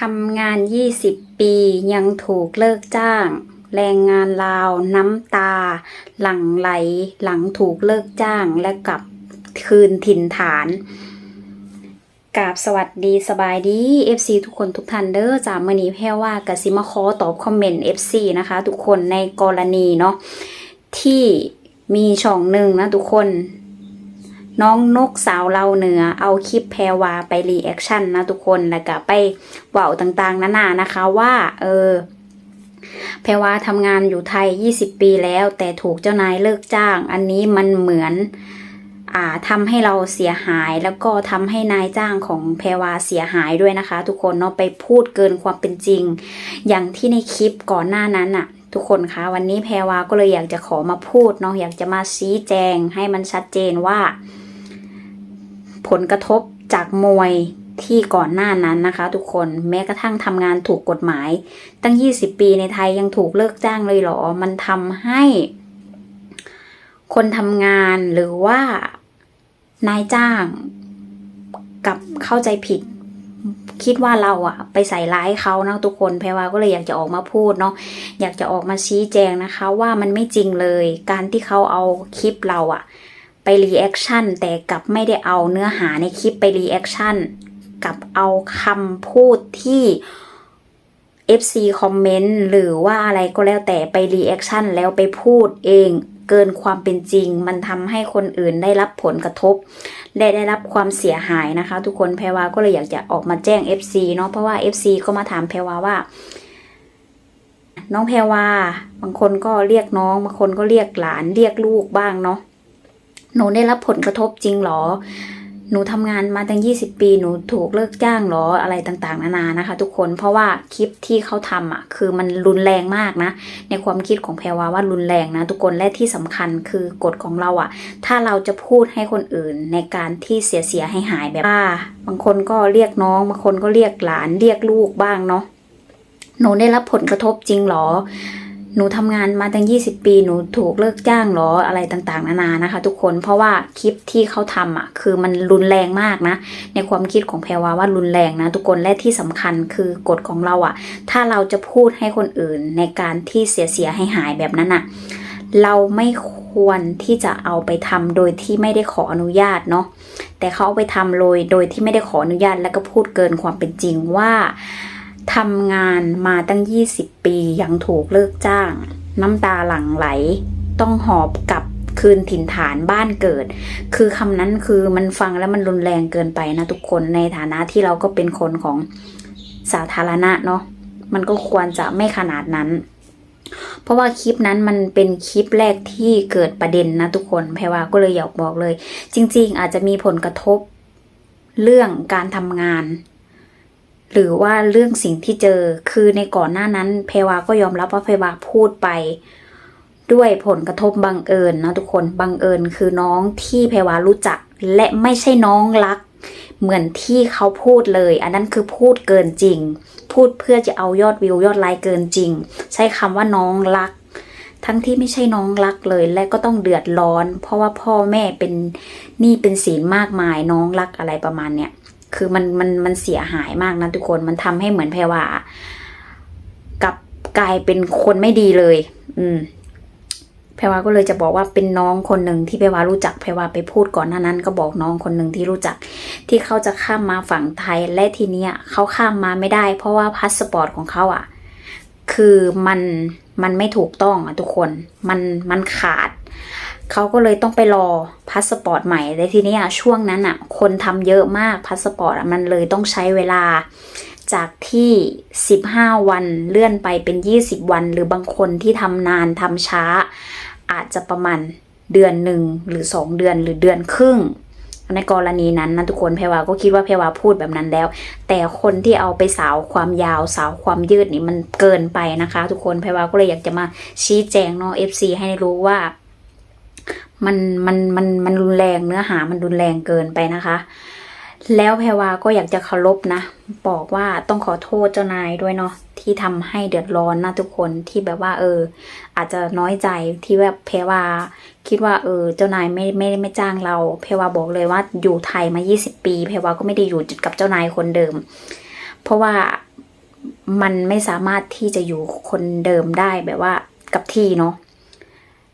ทำงาน 20 ปียังถูกเลิกจ้าง แรงงานลาวน้ำตา หลั่งไหลหลังถูกเลิกจ้างและกลับคืนถิ่นฐานกราบสวัสดีสบายดี FC ทุกคนทุกท่านเด้อจากมื่อนี้แพ่ว่ากสิมาขอตอบคอมเมนต์ FC นะคะ ทุกคนในกรณีเนาะที่มีช่องหนึ่งนะทุกคน น้องนกสาวเราเหนือเอาคลิปแพรวาไปรีแอคชั่นนะทุกคนแล้วก็ไปเว่าต่างๆนานานะคะว่าเออแพรวาทำงานอยู่ไทย 20 ปีแล้ว แต่ถูกเจ้านายเลิกจ้าง อันนี้มันเหมือนอ่าทำให้เราเสียหายแล้วก็ทำให้นายจ้างของแพรวาเสียหายด้วยนะคะ ทุกคนเนาะไปพูดเกินความเป็นจริง อย่างที่ในคลิปก่อนหน้านั้นอะทุกคนคะวันนี้แพรวาก็เลยอยากจะขอมาพูดเนาะอยากจะมาชี้แจงให้มันชัดเจนว่า ผลกระทบจากมวยที่ก่อนหน้านั้นนะคะ ทุกคนแม้กระทั่งทำงานถูกกฎหมาย ตั้ง 20 ปีในไทยยังถูกเลิกจ้างเลยเหรอ มันทำให้ คนทำงานหรือว่านายจ้างกับเข้าใจผิด คิดว่าเราอะไปใส่ร้ายเขานะทุกคนแพรวาก็เลยอยากจะออกมาพูดเนาะอยากจะออกมาชี้แจงนะคะ ว่ามันไม่จริงเลย การที่เขาเอาคลิปเราอะ ไปรีแอคชั่นแต่กลับไม่ได้เอาเนื้อหาในคลิปไปรีแอคชั่นกับเอาคำพูดที่ FC คอมเมนต์หรือว่าอะไรก็แล้วแต่ไปรีแอคชั่นแล้วไปพูดเองเกินความเป็นจริง มันทำให้คนอื่นได้รับผลกระทบและได้รับความเสียหายนะคะ ทุกคนแพรวาก็เลยอยากจะออกมาแจ้ง FC เนาะเพราะว่า FC ก็มาถามแพรวาว่า น้องแพรวาบางคนก็เรียกน้องบางคนก็เรียกหลานเรียกลูกบ้างเนาะ หนูได้รับผลกระทบจริงเหรอ หนูทำงานมาตั้ง 20 ปี หนูถูกเลิกจ้างเหรออะไรต่างๆ นานานะคะ ทุกคนเพราะว่าคลิปที่เขาทำอะ คือมันรุนแรงมากนะ ในความคิดของแพรวาว่ารุนแรงนะ ทุกคนและที่สำคัญคือกฎของเราอะ ถ้าเราจะพูดให้คนอื่นในการที่เสียเสียให้หายแบบว่าบางคนก็เรียกน้องบางคนก็เรียกหลานเรียกลูกบ้างเนาะหนูได้รับผลกระทบจริงเหรอ หนูทำงานมาตั้ง 20 ปีหนูถูกเลิกจ้างหรออะไรต่างๆ นานานะคะ ทุกคนเพราะว่าคลิปที่เขาทำอะคือมันรุนแรงมากนะ ในความคิดของแพรวาว่ารุนแรงนะ ทุกคนและที่สำคัญคือกฎของเราอะ ถ้าเราจะพูดให้คนอื่นในการที่เสียเสียให้หายแบบนั้นอะเราไม่ควรที่จะเอาไปทำโดยที่ไม่ได้ขออนุญาตเนาะแต่เขาเอาไปทำโดยโดยที่ไม่ได้ขออนุญาตแล้วก็พูดเกินความเป็นจริงว่า ทำงานมาตั้ง 20 ปียังถูกเลิกจ้าง น้ำตาหลั่งไหล ต้องหอบกลับคืนถิ่นฐานบ้านเกิด คือคำนั้นคือมันฟังแล้วมันรุนแรงเกินไปนะทุกคนในฐานะที่เราก็เป็นคนของสาธารณะเนาะมันก็ควรจะไม่ขนาดนั้น เพราะว่าคลิปนั้นมันเป็นคลิปแรกที่เกิดประเด็นนะทุกคนแพรวาก็เลยอยากบอกเลย จริง ๆ อาจจะมีผลกระทบเรื่องการทำงาน หรือว่าเรื่องสิ่งที่เจอคือในก่อนหน้านั้นเพวาก็ยอมรับว่าเพวาพูดไป ด้วยผลกระทบบังเอิญนะทุกคนบังเอิญคือน้องที่เพวารู้จัก และไม่ใช่น้องรัก เหมือนที่เขาพูดเลย อันนั้นคือพูดเกินจริง พูดเพื่อจะเอายอดวิวยอดไลค์เกินจริง ใช้คำว่าน้องรักทั้งที่ไม่ใช่น้องรักเลยและก็ต้องเดือดร้อน เพราะว่าพ่อแม่เป็นหนี้เป็นสินมากมายน้องรักอะไรประมาณเนี้ย คือมันมันมันเสียหายมากนะทุกคนมันทำให้เหมือนแพรวากับกลายเป็นคนไม่ดีเลย อืมแพรวาก็เลยจะบอกว่าเป็นน้องคนหนึ่งที่แพรวารู้จักแพรวาไปพูดก่อนหน้านั้น ก็บอกน้องคนหนึ่งที่รู้จัก ที่เขาจะข้ามมาฝั่งไทยและทีเนี้ยเขาข้ามมาไม่ได้ เพราะว่าพาสปอร์ตของเขาอะ คือมันมันไม่ถูกต้องอะทุกคน มันมันขาด เขาก็เลยต้องไปรอพาสปอร์ตใหม่และทีนี้อะช่วงนั้นอะ คนทำเยอะมากพาสปอร์ตมันเลยต้องใช้เวลาจากที่ 15 วันเลื่อนไปเป็น 20 วัน หรือบางคนที่ทำนานทำช้า อาจจะประมาณเดือนหนึ่งหรือ 2 เดือนหรือเดือนครึ่ง ในกรณีนั้นนะทุกคนแพรวาก็คิดว่าแพรวาพูดแบบนั้นแล้ว แต่คนที่เอาไปสาวความยาวสาวความยืดนี่มันเกินไปนะคะ ทุกคนแพรวาก็เลยอยากจะมาชี้แจงเนาะ FC ให้รู้ว่า มันมันมันมันรุนแรงเนื้อหามันรุนแรงเกินไปนะคะ แล้วแพรวาก็อยากจะเคารพนะ บอกว่าต้องขอโทษเจ้านายด้วยเนาะที่ทำให้เดือดร้อนนะทุกคนที่แบบว่า เออ อาจจะน้อยใจที่แบบแพรวาคิดว่าเออ เจ้านายไม่ไม่ไม่จ้างเรา แพรวาบอกเลยว่าอยู่ไทยมา 20 ปี แพรวาก็ไม่ได้อยู่จุดกับเจ้านายคนเดิม เพราะว่ามันไม่สามารถที่จะอยู่คนเดิมได้แบบว่ากับที่เนาะ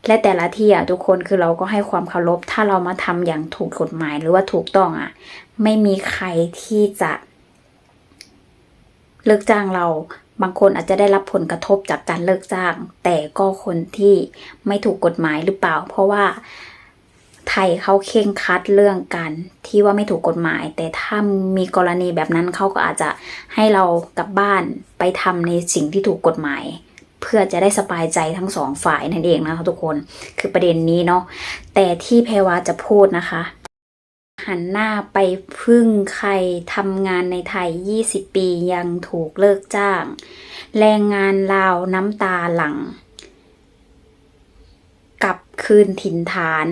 และแต่ละที่อะทุกคนคือเราก็ให้ความเคารพ ถ้าเรามาทำอย่างถูกกฎหมายหรือว่าถูกต้องอะ ไม่มีใครที่จะเลิกจ้างเราบางคนอาจจะได้รับผลกระทบจากการเลิกจ้าง แต่ก็คนที่ไม่ถูกกฎหมายหรือเปล่า เพราะว่าไทยเขาเข่งคัดเรื่องการที่ว่าไม่ถูกกฎหมาย แต่ถ้ามีกรณีแบบนั้นเขาก็อาจจะให้เรากลับบ้านไปทำในสิ่งที่ถูกกฎหมาย พื่อจะได้สบายใจทั้งสองฝ่ายนั่นเองนะคะทุกคนคือประเด็นนี้เนาะแต่ที่แพรวาจะพูดนะคะ หันหน้าไปพึ่งใครทำงานในไทย 20 ปียังถูกเลิกจ้าง แรงงานลาวน้ำตาหลังกลับคืนถิ่นฐาน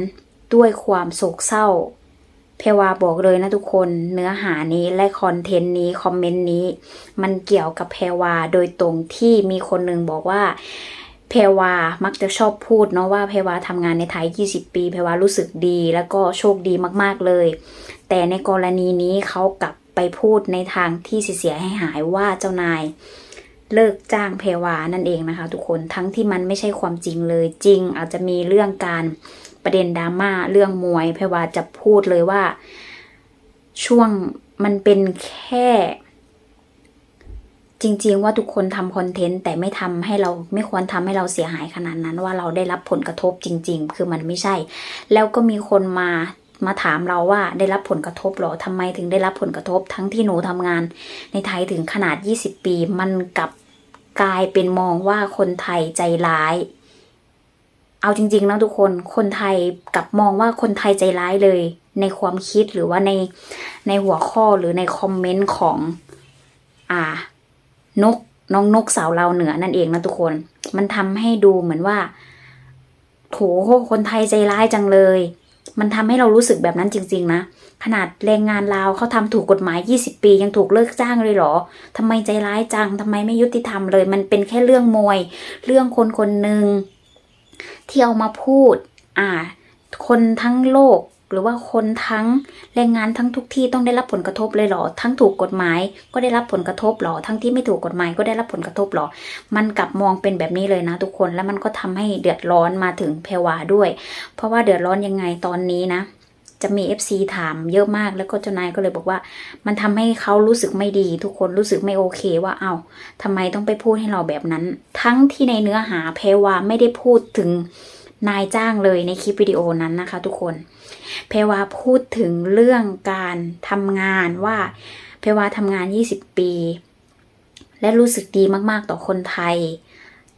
ด้วยความโศกเศร้า เพวาบอกเลยนะทุกคนเนื้อหานี้และคอนเทนต์นี้คอมเมนต์นี้ มันเกี่ยวกับเพวาโดยตรงที่มีคนหนึ่งบอกว่าเพวามักจะชอบพูดเนาะว่าเพวาทำงานในไทย 20 ปี เพวารู้สึกดีแล้วก็โชคดีมากๆเลย แต่ในกรณีนี้เขากลับไปพูดในทางที่เสียให้หายว่าเจ้านายเลิกจ้างเพวานั่นเองนะคะ ทุกคนทั้งที่มันไม่ใช่ความจริงเลยจริง อาจจะมีเรื่องการ ประเด็นดราม่าเรื่องมวยเพรวาจะพูดเลยว่า ช่วงมันเป็นแค่ จริง ๆ ว่าทุกคนทำคอนเทนต์แต่ไม่ทำให้เราไม่ควรทำให้เราเสียหายขนาดนั้น ว่าเราได้รับผลกระทบจริง ๆ คือมันไม่ใช่ แล้วก็มีคนมามาถามเราว่าได้รับผลกระทบหรอทำไมถึงได้รับผลกระทบทั้งที่หนูทำงาน ในไทยถึงขนาด 20 ปี มันกลับกลายเป็นมองว่าคนไทยใจร้าย เอาจริงๆนะทุกคนคนไทยกลับมองว่าคนไทยใจร้ายเลย ในความคิดหรือว่าในในหัวข้อหรือในคอมเมนต์ของอ่านกน้องนกสาวเราวเหนือนั่นเองนะทุกคน มันทำให้ดูเหมือนว่าโถคนไทยใจร้ายจังเลย มันทำให้เรารู้สึกแบบนั้นจริง ๆ นะ ขนาดแรงงานลาวเขาทำถูกกฎหมาย 20 ปี ยังถูกเลิกจ้างเลยเหรอทำไมใจร้ายจังทำไมไม่ยุติธรรมเลย มันเป็นแค่เรื่องมวย เรื่องคนคนหนึ่ง ที่เอามาพูด อ่า คนทั้งโลกหรือว่าคนทั้งแรงงานทั้งทุกที่ต้องได้รับผลกระทบเลยเหรอ ทั้งถูกกฎหมายก็ได้รับผลกระทบหรอ ทั้งที่ไม่ถูกกฎหมายก็ได้รับผลกระทบหรอ มันกลับมองเป็นแบบนี้เลยนะทุกคน แล้วมันก็ทำให้เดือดร้อนมาถึงเพรวาด้วย เพราะว่าเดือดร้อนยังไงตอนนี้นะ จะมี FC ถามเยอะมากแล้วก็เจ้านายก็เลยบอกว่า มันทำให้เขารู้สึกไม่ดี ทุกคนรู้สึกไม่โอเคว่าเอา้าทำไมต้องไปพูดให้เราแบบนั้น ทั้งที่ในเนื้อหาแพรวาไม่ได้พูดถึงนายจ้างเลยในคลิปวิดีโอนั้นนะคะ ทุกคน เพวาพูดถึงเรื่องการทำงานว่า เพวาทำงาน 20 ปี และรู้สึกดีมากๆต่อคนไทย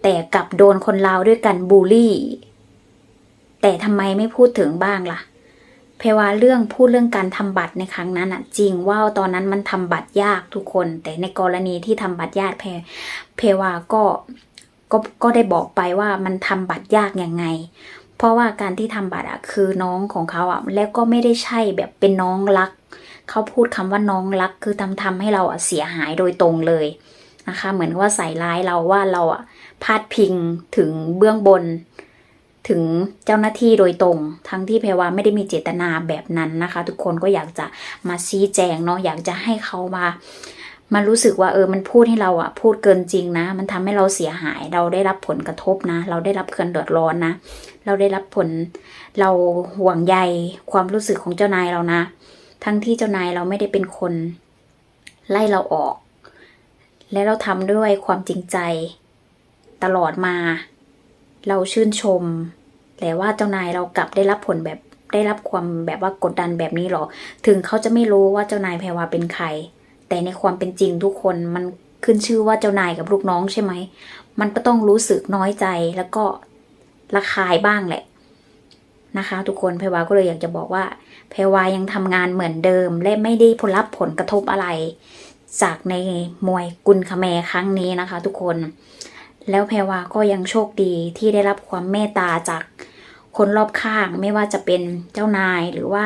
แต่กลับโดนคนลาวด้วยกันบูลลี่ แต่ทำไมไม่พูดถึงบ้างล่ะ เพรวาเรื่องพูดเรื่องการทำบัตรในครั้งนั้นอะจริงว่าตอนนั้นมันทำบัตรยากทุกคน แต่ในกรณีที่ทำบัตรยากเพเพรวาก็ก็ก็ได้บอกไปว่ามันทำบัตรยากยังไง เพราะว่าการที่ทำบัตรอะคือน้องของเขาอะแล้วก็ไม่ได้ใช่แบบเป็นน้องรัก เขาพูดคำว่าน้องรัก คือทำทำให้เราอะเสียหายโดยตรงเลยนะคะ เหมือนว่าใส่ร้ายเราว่าเราอะพาดพิงถึงเบื้องบน ถึงเจ้าหน้าที่โดยตรง ทั้งที่แพรวาไม่ได้มีเจตนาแบบนั้นนะคะ ทุกคนก็อยากจะมาชี้แจงเนาะอยากจะให้เขามามารู้สึกว่าเออมันพูดให้เราอะพูดเกินจริงนะ มันทำให้เราเสียหาย เราได้รับผลกระทบนะ เราได้รับเคินเดือดร้อนนะ เราได้รับผลเราห่วงใยความรู้สึกของเจ้านายเรานะ ทั้งที่เจ้านายเราไม่ได้เป็นคน ไล่เราออก และเราทำด้วยความจริงใจ ตลอดมา เราชื่นชม แต่ว่าเจ้านายเรากลับได้รับผลแบบได้รับความแบบว่ากดดันแบบนี้หรอ ถึงเขาจะไม่รู้ว่าเจ้านายแพรวาเป็นใคร แต่ในความเป็นจริงทุกคนมันขึ้นชื่อว่าเจ้านายกับลูกน้องใช่ไหม มันก็ต้องรู้สึกน้อยใจแล้วก็ระคายบ้างแหละนะคะ ทุกคนแพรวาก็เลยอยากจะบอกว่าแพรวายังทำงานเหมือนเดิม และไม่ได้ผลรับผลกระทบอะไร จากในมวยกุนคาแมครั้งนี้นะคะ ทุกคน แล้วแพรวาก็ยังโชคดีที่ได้รับความเมตตาจาก คนรอบข้างไม่ว่าจะเป็นเจ้านายหรือว่า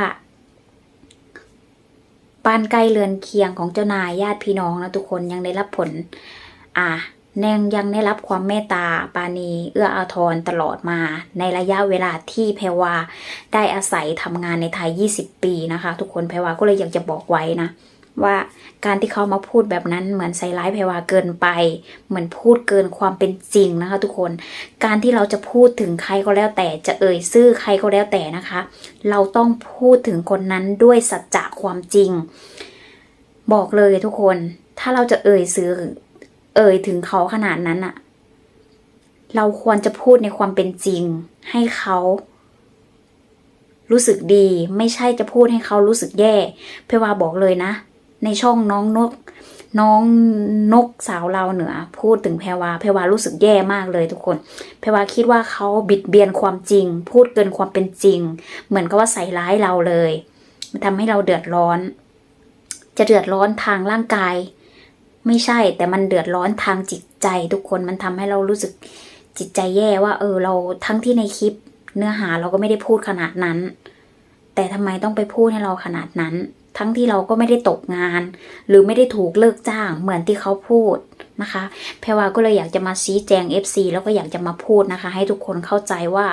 บ้านใกล้เรือนเคียงของเจ้านายญาติพี่น้องนะทุกคนยังได้รับผล อ่าแนงยังได้รับความเมตตาปาณีเอื้ออาทรตลอดมา ในระยะเวลาที่แพรวาได้อาศัยทำงานในไทย 20 ปีนะคะ ทุกคนแพรวาก็เลยอยากจะบอกไว้นะ ว่าการที่เขามาพูดแบบนั้นเหมือนใส่ร้ายแพรวาเกินไป เหมือนพูดเกินความเป็นจริงนะคะ ทุกคนการที่เราจะพูดถึงใครก็แล้วแต่จะเอ่ยชื่อใครก็แล้วแต่นะคะ เราต้องพูดถึงคนนั้นด้วยสัจจะความจริง บอกเลยทุกคน ถ้าเราจะเอ่ยซื้อเอ่ยถึงเขาขนาดนั้นอะเราควรจะพูดในความเป็นจริง ให้เขารู้สึกดีไม่ใช่จะพูดให้เขารู้สึกแย่ เพรวาบอกเลยนะ ในช่องน้องนก น้องนกสาวเราเหนือ พูดถึงแพรวาแพรวารู้สึกแย่มากเลยทุกคนแพรวาคิดว่าเขาบิดเบียนความจริง พูดเกินความเป็นจริง เหมือนกับว่าใส่ร้ายเราเลยมันทำให้เราเดือดร้อน จะเดือดร้อนทางร่างกาย ไม่ใช่แต่มันเดือดร้อนทางจิตใจ ทุกคนมันทำให้เรารู้สึกจิตใจแย่ว่า เออเราทั้งที่ในคลิป เนื้อหาเราก็ไม่ได้พูดขนาดนั้น แต่ทำไมต้องไปพูดให้เราขนาดนั้น ทั้งที่เราก็ไม่ได้ตกงาน หรือไม่ได้ถูกเลิกจ้างเหมือนที่เขาพูดนะคะแพรวาก็เลยอยากจะมาชี้แจง FC แล้วก็อยากจะมาพูดนะคะ ให้ทุกคนเข้าใจว่า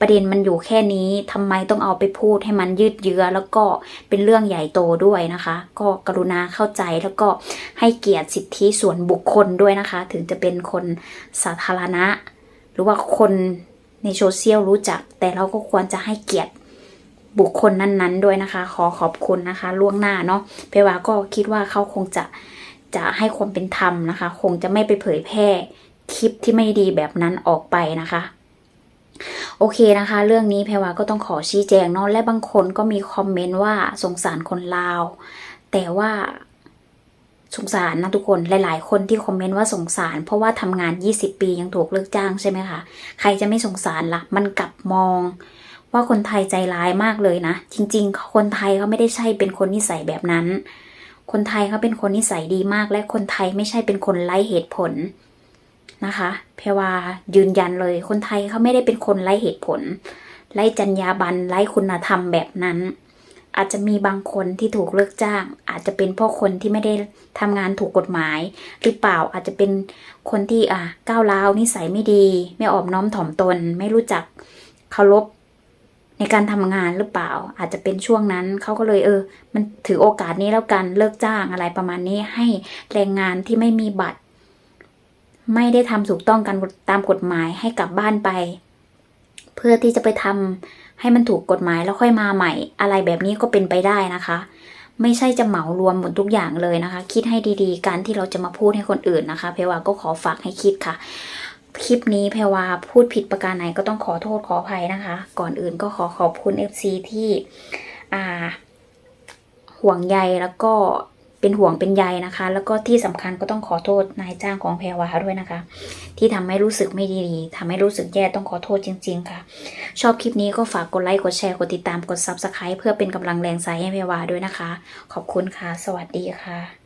ประเด็นมันอยู่แค่นี้ทำไมต้องเอาไปพูดให้มันยืดเยื้อแล้วก็เป็นเรื่องใหญ่โตด้วยนะคะ ก็กรุณาเข้าใจแล้วก็ให้เกียรติสิทธิส่วนบุคคลด้วยนะคะ ถึงจะเป็นคนสาธารณะ หรือว่าคนในโซเชียลรู้จัก แต่เราก็ควรจะให้เกียรติ บุคคลนั้นๆ ด้วยนะคะ ขอขอบคุณนะคะ ล่วงหน้าเนาะเพว่าก็คิดว่าเขาคงจะจะให้ความเป็นธรรมนะคะ คงจะไม่ไปเผยแพร่คลิปที่ไม่ดีแบบนั้นออกไปนะคะ โอเคนะคะ เรื่องนี้แพรวาก็ต้องขอชี้แจงเนาะและบางคนก็มีคอมเมนต์ว่าสงสารคนลาว แต่ว่าสงสารนะทุกคนหลาย ๆ คนที่คอมเมนต์ว่าสงสาร เพราะว่าทำงาน 20 ปียังถูกเลิกจ้างใช่ไหมคะ ใครจะไม่สงสารละ่ะ มันกลับมอง ว่าคนไทยใจร้ายมากเลยนะ จริง ๆ คนไทยเขาไม่ได้ใช่เป็นคนนิสัยแบบนั้น คนไทยเขาเป็นคนนิสัยดีมาก และคนไทยไม่ใช่เป็นคนไร้เหตุผลนะคะ เพวายืนยันเลย คนไทยเขาไม่ได้เป็นคนไร้เหตุผล ไร้จรรยาบรรณไร้คุณธรรมแบบนั้น อาจจะมีบางคนที่ถูกเลิกจ้าง อาจจะเป็นพราะคนที่ไม่ได้ทำงานถูกกฎหมาย หรือเปล่าอาจจะเป็นคนที่อะก้าวร้าวนิสัยไม่ดี ไม่ออบน้อมถ่อมตน ไม่รู้จักเคารพ ในการทำงานหรือเปล่า อาจจะเป็นช่วงนั้นเขาก็เลยเออ มันถือโอกาสนี้แล้วกันเลิกจ้างอะไรประมาณนี้ให้แรงงานที่ไม่มีบัตร ไม่ได้ทำถูกต้องกันตามกฎหมายให้กลับบ้านไป เพื่อที่จะไปทำให้มันถูกกฎหมายแล้วค่อยมาใหม่ อะไรแบบนี้ก็เป็นไปได้นะคะ ไม่ใช่จะเหมารวมหมดทุกอย่างเลยนะคะ คิดให้ดีๆ การที่เราจะมาพูดให้คนอื่นนะคะ เพรวาก็ขอฝากให้คิดค่ะ คลิปนี้แพรวาพูดผิดประการไหนก็ต้องขอโทษขออภัยนะคะ ก่อนอื่นก็ขอขอบคุณ FC ที่อ่า ห่วงใยแล้วก็เป็นห่วงเป็นใยนะคะ แล้วก็ที่สำคัญก็ต้องขอโทษนายจ้างของแพรวาด้วยนะคะ ที่ทำให้รู้สึกไม่ดีทำให้รู้สึกแย่ต้องขอโทษจริง ๆ ค่ะ ชอบคลิปนี้ก็ฝากกดไลค์กดแชร์กดติดตามกด Subscribe เพื่อเป็นกำลังแรงใจให้แพรวาด้วยนะคะ ขอบคุณค่ะ สวัสดีค่ะ